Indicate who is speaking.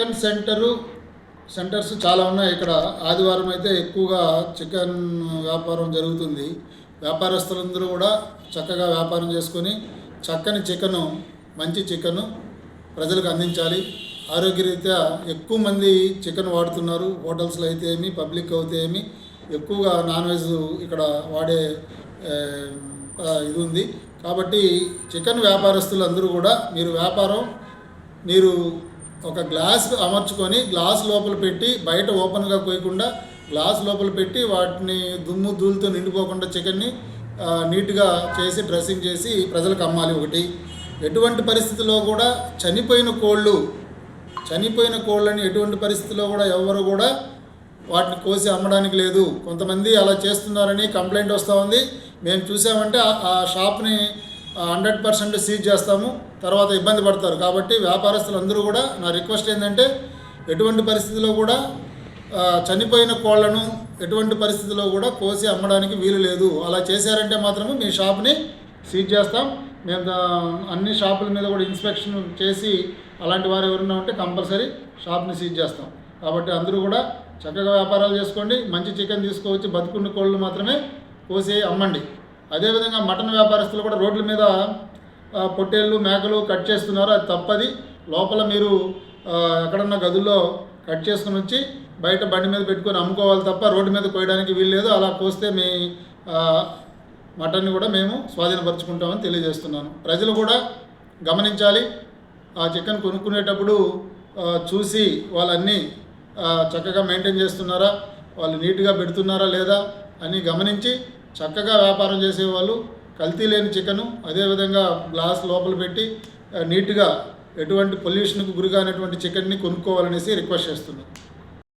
Speaker 1: Chicken centre centres చాలా ఉన్నాయి. ఇక్కడ ఆదివారం అయితే ఎక్కువగా చికెన్ వ్యాపారం జరుగుతుంది. వ్యాపారస్తులందరూ కూడా చక్కగా వ్యాపారం చేసుకొని చక్కని చికెను మంచి చికెను ప్రజలకు అందించాలి. ఆరోగ్యరీత్యా ఎక్కువ మంది చికెన్ వాడుతున్నారు. హోటల్స్లో అయితే ఏమి పబ్లిక్ అయితే ఏమి ఎక్కువగా నాన్ వెజ్ ఇక్కడ వాడే ఇది ఉంది. కాబట్టి చికెన్ వ్యాపారస్తులు అందరూ కూడా మీరు వ్యాపారం మీరు ఒక గ్లాస్ అమర్చుకొని గ్లాస్ లోపల పెట్టి బయట ఓపెన్గా పోయకుండా గ్లాస్ లోపల పెట్టి వాటిని దుమ్ము ధూళితో నిండిపోకుండా చికెన్ని నీట్గా చేసి డ్రెస్సింగ్ చేసి ప్రజలకు అమ్మాలి ఒకటి. ఎటువంటి పరిస్థితిలో కూడా చనిపోయిన కోళ్ళు చనిపోయిన కోళ్ళని ఎటువంటి పరిస్థితిలో కూడా ఎవరు కూడా వాటిని కోసి అమ్మడానికి లేదు. కొంతమంది అలా చేస్తున్నారని కంప్లైంట్ వస్తూ ఉంది. మేము చూసామంటే ఆ షాప్ని హండ్రెడ్ పర్సెంట్ సీజ్ చేస్తాము తర్వాత ఇబ్బంది పడతారు. కాబట్టి వ్యాపారస్తులు అందరూ కూడా నా రిక్వెస్ట్ ఏంటంటే ఎటువంటి పరిస్థితిలో కూడా చనిపోయిన కోళ్ళను ఎటువంటి పరిస్థితిలో కూడా కోసి అమ్మడానికి వీలు లేదు. అలా చేశారంటే మాత్రమే మీ షాప్ని సీజ్ చేస్తాం. మేము అన్ని షాపుల మీద కూడా ఇన్స్పెక్షన్ చేసి అలాంటి వారు ఎవరైనా ఉంటే కంపల్సరీ షాప్ని సీజ్ చేస్తాం. కాబట్టి అందరూ కూడా చక్కగా వ్యాపారాలు చేసుకోండి. మంచి చికెన్ తీసుకోవచ్చి. బతుకున్న కోళ్ళు మాత్రమే కోసి అమ్మండి. అదేవిధంగా మటన్ వ్యాపారస్తులు కూడా రోడ్ల మీద పొట్టేళ్ళు మేకలు కట్ చేస్తున్నారు. అది తప్పది. లోపల మీరు ఎక్కడన్నా గదుల్లో కట్ చేసుకుని వచ్చి బయట బండి మీద పెట్టుకొని అమ్ముకోవాలి తప్ప రోడ్డు మీద కోయడానికి వీలు లేదు. అలా కోస్తే మీ మటన్ని కూడా మేము స్వాధీనపరుచుకుంటామని తెలియజేస్తున్నాను. ప్రజలు కూడా గమనించాలి. ఆ చికెన్ కొనుక్కునేటప్పుడు చూసి వాళ్ళన్నీ చక్కగా మెయింటైన్ చేస్తున్నారా? వాళ్ళు నీట్గా పెడుతున్నారా లేదా అని గమనించి చక్కగా వ్యాపారం చేసేవాళ్ళు కల్తీ లేని చికెను అదేవిధంగా గ్లాస్ లోపల పెట్టి నీట్గా ఎటువంటి పొల్యూషన్కు గురిగానటువంటి చికెన్ని కొనుక్కోవాలనేసి రిక్వెస్ట్ చేస్తున్నాను